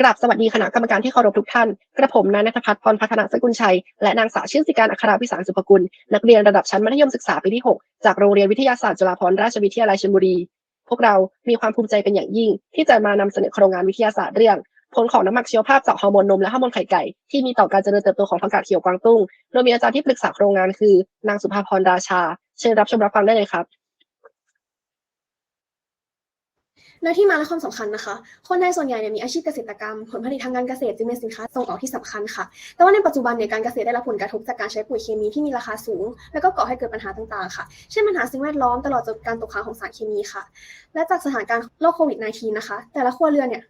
กราบสวัสดีคณะกรรมการที่เคารพทุกท่าน กระผมนายนัทพัฒน์พรพัฒนาสกุลชัย และนางสาวชื่นสิการอัคราพิสารสุภกุล นักเรียนระดับชั้นมัธยมศึกษาปีที่ 6 จากโรงเรียนวิทยาศาสตร์จุฬาภรณราชวิทยาลัยชลบุรี พวกเรามีความภูมิใจเป็นอย่างยิ่ง ที่จะมานำเสนอโครงงานวิทยาศาสตร์เรื่อง ผลของน้ำหมักชีวภาพจากฮอร์โมนนมและฮอร์โมนไข่ไก่ที่มีต่อการเจริญเติบโตของผักกาดเขียวกวางตุ้ง โดยมีอาจารย์ที่ปรึกษาโครงงานคือ นางสุภาพรราชา เชิญรับชมรับฟังได้เลยครับ และที่มาและความสำคัญนะคะ คนไทยส่วนใหญ่เนี่ยมีอาชีพเกษตรกรรม ผลผลิตทางการเกษตรจึงเป็นสินค้าส่งออกที่สำคัญค่ะ แต่ว่าในปัจจุบันเนี่ยการเกษตรได้รับผลกระทบจากการใช้ปุ๋ยเคมีที่มีราคาสูง แล้วก็ก่อให้เกิดปัญหาต่างๆ ค่ะ เช่นปัญหาสิ่งแวดล้อมตลอดจนการตกค้างของสารเคมีค่ะ และจากสถานการณ์โรคโควิด -19 นะคะ แต่ละครัวเรือนเนี่ย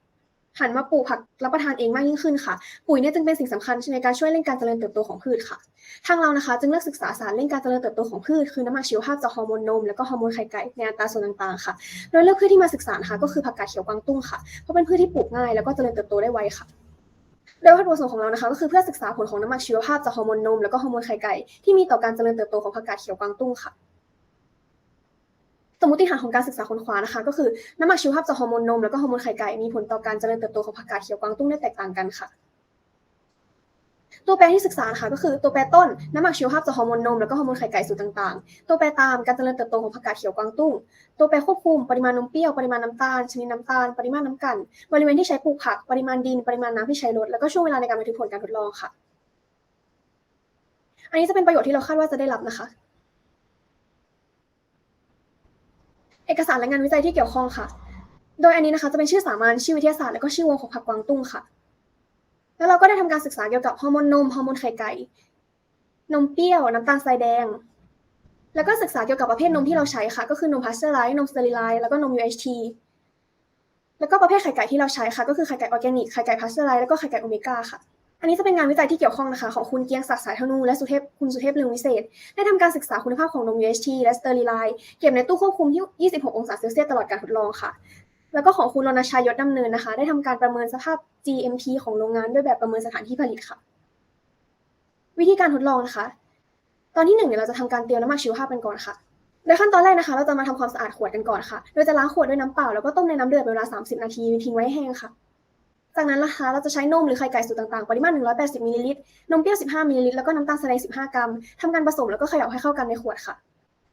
หันมาปลูกผักรับประทานเองมากยิ่งขึ้นค่ะ ปุ๋ยเนี่ยจึงเป็นสิ่งสำคัญในการช่วยเร่งการเจริญเติบโตของพืชค่ะ ทางเรานะคะ จึงเลือกศึกษาสารเร่งการเจริญเติบโตของพืชคือน้ำมักชีวภาพจากฮอร์โมนนมและก็ฮอร์โมนไข่ไก่ในอัตราส่วนต่างๆค่ะ โดยเลือกพืชที่มาศึกษานะคะก็คือผักกาดเขียวกวางตุ้งค่ะ เพราะเป็นพืชที่ปลูกง่ายแล้วก็เจริญเติบโตได้ไวค่ะโดยวัตถุประสงค์ของเรานะคะก็คือเพื่อศึกษาผลของน้ำมักชีวภาพจากฮอร์โมนนม แล้วก็ฮอร์โมนไข่ไก่ที่มีต่อการเจริญเติบโตของผักกาดเขียวกวางตุ้งค่ะ สมมติฐานของการศึกษาค้นคว้านะคะ ก็คือน้ำหมักชีวภาพจากฮอร์โมนนมแล้วก็ฮอร์โมนไข่ไก่มีผลต่อการเจริญเติบโตของผักกาดเขียวกวางตุ้งได้แตกต่างกันค่ะ ตัวแปรที่ศึกษานะคะก็คือตัวแปรต้นน้ำหมักชีวภาพจากฮอร์โมนนมแล้วก็ฮอร์โมนไข่ไก่สูตรต่างๆ ตัวแปรตามการเจริญเติบโตของผักกาดเขียวกวางตุ้ง ตัวแปรควบคุมปริมาณนมเปรี้ยวปริมาณน้ำตาลชนิดน้ำตาลปริมาณน้ำกันบริเวณที่ใช้ปลูกผักปริมาณดินปริมาณน้ำที่ใช้ลดแล้วก็ช่วงเวลาในการบันทึกผลการทดลองค่ะ อันนี้จะเป็นประโยชน์ที่เราคาดว่าจะได้รับนะคะ เอกสารและงานวิจัยที่เกี่ยวข้องค่ะ โดยอันนี้นะคะจะเป็นชื่อสามัญชื่อวิทยาศาสตร์และก็ชื่อวงของผักกวางตุ้งค่ะ แล้วเราก็ได้ทำการศึกษาเกี่ยวกับฮอร์โมนนมฮอร์โมนไข่ไก่ นมเปรี้ยวน้ำตาลทรายแดง แล้วก็ศึกษาเกี่ยวกับประเภทนมที่เราใช้ค่ะ ก็คือนมพาสเจอร์ไลซ์นมสเตอริไลซ์แล้วก็นม UHT แล้วก็ประเภทไข่ไก่ที่เราใช้ค่ะ ก็คือไข่ไก่ออร์แกนิกไข่ไก่พาสเจอร์ไลซ์แล้วก็ไข่ไก่โอเมก้าค่ะ อันนี้จะเป็นงานวิจัยที่เกี่ยวข้องนะคะ ของคุณเกียงศักดิ์สายธนูและสุเทพคุณสุเทพเรืองวิเศษ ได้ทำการศึกษาคุณภาพของนม UHT และสเตอริไลซ์เก็บในตู้ควบคุมที่ 26 องศาเซลเซียสตลอดการทดลองค่ะ แล้วก็ของคุณรณชัยยศดำเนินนะคะ ได้ทำการประเมินสภาพ GMP ของโรงงานด้วยแบบประเมินสถานที่ผลิตค่ะ วิธีการทดลองนะคะ ตอนที่หนึ่งเนี่ยเราจะทำการเตรียมน้ำหมักชีวภาพกันก่อนค่ะโดยขั้นตอนแรกนะคะ เราจะมาทำความสะอาดขวดกันก่อนค่ะ โดยจะล้างขวดด้วยน้ำเปล่าแล้วก็ต้มในน้ำเดือดเป็นเวลา 30 นาทีทิ้งไว้แห้งค่ะ จากนั้นนะคะเราจะใช้นมหรือไข่ไก่สูตรต่างๆ ปริมาณ180มิลลิลิตร นมเปรี้ยว 15มิลลิลิตร แล้วก็น้ำตาลทราย15 กรัมทำการผสมแล้วก็เขย่าให้เข้ากันในขวดค่ะ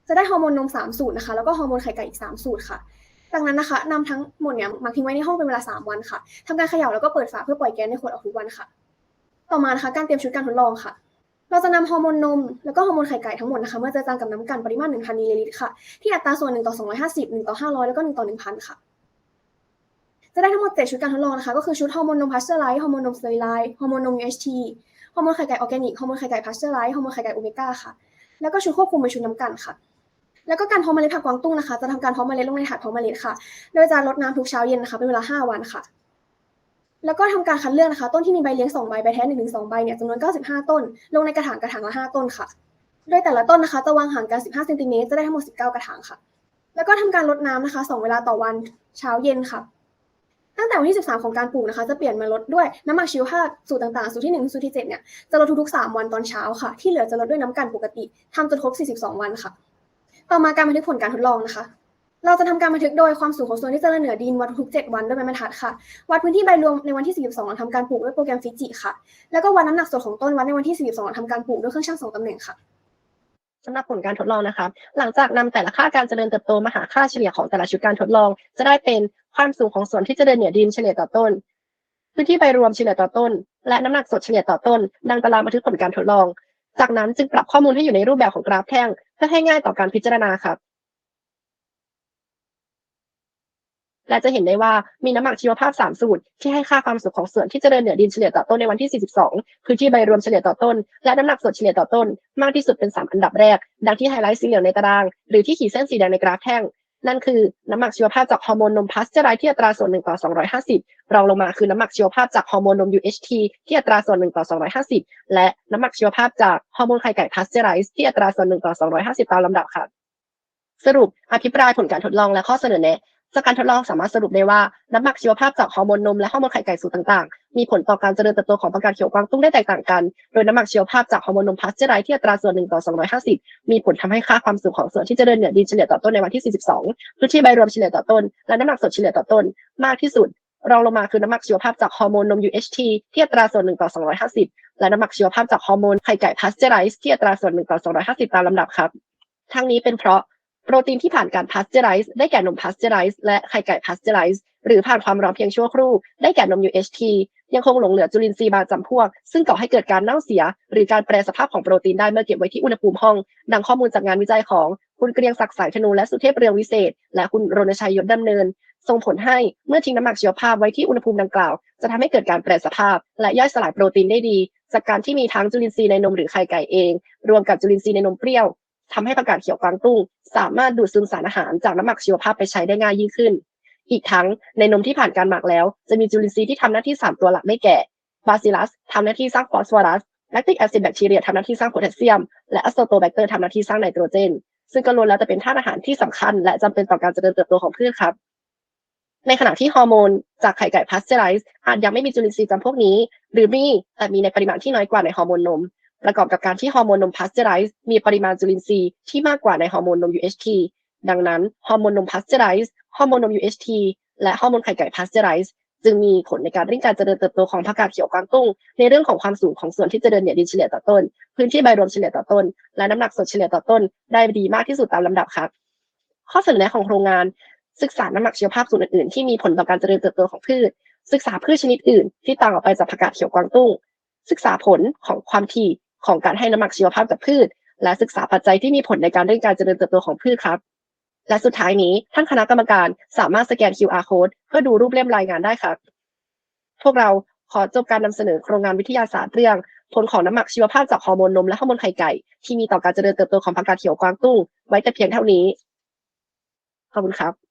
จะได้ฮอร์โมนนม 3 สูตรนะคะ แล้วก็ฮอร์โมนไข่ไก่อีก 3 สูตรค่ะ จากนั้นนะคะนำทั้งหมดเนี่ยมาทิ้งไว้ในห้องเป็นเวลา 3 วันค่ะทำการเขย่าแล้วก็เปิดฝาเพื่อปล่อยแก๊สในขวดออกทุกวันค่ะ ต่อมานะคะการเตรียมชุดการทดลองค่ะ เราจะนำฮอร์โมนนม แล้วก็ฮอร์โมนไข่ไก่ทั้งหมดนะคะเมื่อเจอจางกับน้ำกันปริมาณ1,000มิลลิลิตรค่ะที่อัตราส่วน1ต่อ250 1ต่อ500 แล้วก็1ต่อ1,000ค่ะ จะได้ทั้งหมด7ชุดการทดลองนะคะ ก็คือชุดฮอร์โมนนมพาสเจอร์ไลซ์ฮอร์โมนนมสเตอริไลซ์ฮอร์โมนนม UHT ฮอร์โมนไข่ไก่ออร์แกนิกฮอร์โมนไข่ไก่พาสเจอร์ไลซ์ฮอร์โมนไข่ไก่โอเมก้าค่ะ แล้วก็ชุดควบคุมเป็นชุดน้ำกันค่ะ แล้วก็การเพาะเมล็ดผักกวางตุ้งนะคะ จะทำการเพาะเมล็ดลงในถาดเพาะเมล็ดค่ะ โดยจะรดน้ำทุกเช้าเย็นนะคะ เป็นเวลา 5 วันค่ะ แล้วก็ทำการคัดเลือกนะคะ ต้นที่มีใบเลี้ยง2ใบใบแท้1ถึง2ใบเนี่ยจำนวน 95 ต้น ลงในกระถางกระถางละ 5 ต้นค่ะ โดยแต่ละต้นนะคะจะวางห่างกัน 15เซนติเมตรจะได้ทั้งหมด 19 กระถางค่ะ แล้วก็ทำการรดน้ำนะคะ 2 เวลาต่อวันเช้าเย็นค่ะ ตั้งแต่วันที่ 13 ของการปลูกนะคะ จะเปลี่ยนมาลดด้วยน้ำหมักชีวภาพสูตรต่างๆ สูตรที่ 1 สูตรที่ 7 เนี่ยจะลดทุกๆ 3 วันตอนเช้าค่ะ ที่เหลือจะลดด้วยน้ำกันปกติทำจนครบ 42 วันค่ะ ต่อมาการบันทึกผลการทดลองนะคะเราจะทำการบันทึกโดยความสูงของส่วนที่เจริญเหนือดินวัดทุก 7 วันด้วยไม้บรรทัดค่ะ วัดพื้นที่ใบรวมในวันที่ 42หลังทำการปลูกด้วยโปรแกรมฟิจิค่ะ แล้วก็วัดน้ำหนักสดของต้นวัดในวันที่ 42หลังทำการปลูกด้วยเครื่องชั่งสองตำแหน่งค่ะสำหรับผลการทดลองนะครับหลังจากนำแต่ละค่าการเจริญเติบโตมาหาค่าเฉลี่ยของแต่ละชุดการทดลอง จะได้เป็น ความสูงของส่วนที่เจริญเหนือดินเฉลี่ยต่อต้น พื้นที่ใบรวมเฉลี่ยต่อต้น และน้ำหนักสดเฉลี่ยต่อต้น ดังตารางบันทึกผลการทดลอง จากนั้นจึงปรับข้อมูลให้อยู่ในรูปแบบของกราฟแท่ง เพื่อให้ง่ายต่อการพิจารณาครับ และจะเห็นได้ว่ามีน้ำหมักชีวภาพ 3 สูตร ที่ให้ค่าความสุขของส่วนที่เจริญเหนือดินเฉลี่ยต่อต้นในวันที่ 42 พื้นที่ใบรวมเฉลี่ยต่อต้น และน้ำหนักสดเฉลี่ยต่อต้น มากที่สุดเป็น 3 อันดับแรก ดังที่ไฮไลท์สีเหลืองในตาราง หรือที่ขีดเส้นสีแดงในกราฟแท่ง นั่นคือน้ำหมักชีวภาพจากฮอร์โมนนมพัสเจอร์ไรที่อัตราส่วน1ต่อ250รองลงมาคือน้ำหมักชีวภาพจากฮอร์โมนนม UHT ที่อัตราส่วน1ต่อ250 และน้ำหมักชีวภาพจากฮอร์โมนไข่ไก่พัสเจอร์ไรที่อัตราส่วน1ต่อ250 ตามลำดับค่ะ สรุปอภิปรายผลการทดลองและข้อเสนอแนะ จากการทดลองสามารถสรุปได้ว่าน้ำหมักชีวภาพจากฮอร์โมนนมและฮอร์โมนไข่ไก่สูตรต่างๆ มีผลต่อการเจริญเติบโตของผักกาเขียวกวางตุ้งได้แตกต่างกัน โดยน้ำหมักชีวภาพจากฮอร์โมนนมพาสเจอไรที่อัตราส่วน1ต่อ 250 มีผลทำให้ค่าความสูงของส่วนที่เจริญเหนือดินเฉลี่ยต่อต้นในวันที่ 42พื้นที่ใบรวมเฉลี่ยต่อต้น และน้ำหนักสดเฉลี่ยต่อต้น มากที่สุด รองลงมาคือน้ำหมักชีวภาพจากฮอร์โมนนม UHT ที่อัตราส่วน1ต่อ 250 และน้ำหมักชีวภาพจากฮอร์โมนไข่ไก่พาสเจอไรส์ที่อัตราส่วน1ต่อ 250 ตามลำดับครับทั้งนี้เป็นเพราะ โปรตีนที่ผ่านการพาสเจอไรส์ได้แก่นมพาสเจอไรส์และไข่ไก่พาสเจอไรส์หรือผ่านความร้อนเพียงชั่วครู่ ได้แก่นม UHT ยังคงหลงเหลือจุลินทรีย์บางจำพวก ซึ่งก่อให้เกิดการเน่าเสีย หรือการแปรสภาพของโปรตีนได้เมื่อเก็บไว้ที่อุณหภูมิห้อง ดังข้อมูลจากงานวิจัยของคุณเกรียงศักดิ์สายธนูและสุเทพเรืองวิเศษ และคุณรณชัยยศดำเนิน ส่งผลให้เมื่อทิ้งน้ำหมักชีวภาพไว้ที่อุณหภูมิดังกล่าว จะทำให้เกิดการแปรสภาพ และย่อยสลายโปรตีนได้ดี จากการที่มีทั้งจุลินทรีย์ในนมหรือไข่ไก่เอง รวมกับจุลินทรีย์ในนมเปรี้ยว ทำให้ผักกาดเขียวกวางตุ้ง สามารถดูดซึมสารอาหารจากน้ำหมักชีวภาพไปใช้ได้ง่ายยิ่งขึ้น อีกทั้งในนมที่ผ่านการหมักแล้ว จะมีจุลินทรีย์ที่ทำหน้าที่ 3 ตัวหลักได้แก่บาซิลัสทำหน้าที่สร้างฟอสฟอรัสแลคติกแอซิดแบคทีเรียทำหน้าที่สร้างโพแทสเซียม และอะโซโตแบคเตอร์ทำหน้าที่สร้างไนโตรเจน ซึ่งก็ล้วนแล้วแต่เป็นธาตุอาหารที่สำคัญ และจำเป็นต่อการเจริญเติบโตของพืชครับ ในขณะที่ฮอร์โมน จากไข่ไก่พาสเจอไรส์อาจยังไม่มีจุลินทรีย์จำพวกนี้ หรือมีแต่มีในปริมาณที่น้อยกว่าในฮอร์โมนนม ประกอบกับการที่ฮอร์โมนนมพาสเจอไรส์มีปริมาณจุลินทรีย์ที่มากกว่าในฮอร์โมนนม UHT ดังนั้นฮอร์โมนนมพาสเจอไรส์ฮอร์โมนนม UHT และฮอร์โมนไข่ไก่พาสเจอไรส์จึงมีผลในการเร่งการเจริญเติบโตของผักกาดเขียวกวางตุ้ง ในเรื่องของความสูงของส่วนที่เจริญเหนี่ยดินเฉลี่ยต่อต้น พื้นที่ใบรวมเฉลี่ยต่อต้น และน้ำหนักสดเฉลี่ยต่อต้น ได้ดีมากที่สุดตามลำดับครับ ข้อเสนอแนะของโครงงาน ศึกษาน้ำหนักชีวภาพส่วนอื่นๆที่มีผลต่อการเจริญเติบโตของพืช ศึกษาพืชชนิดอื่น ที่ต่างออกไปจากผักกาดเขียวกวางตุ้ง ศึกษาผลของความถี่ ของการให้น้ำหมักชีวภาพกับพืช และศึกษาปัจจัยที่มีผลในการเร่งการเจริญเติบโตของพืชครับ และสุดท้ายนี้ท่านคณะกรรมการสามารถสแกน QR code เพื่อดูรูปเล่มรายงานได้ครับ พวกเราขอจบการนำเสนอโครงงานวิทยาศาสตร์เรื่องผลของน้ำหมักชีวภาพจากฮอร์โมนนมและฮอร์โมนไข่ไก่ที่มีต่อการเจริญเติบโตของผักกาดเขียวกวางตุ้งไว้แต่เพียงเท่านี้ ขอบคุณครับ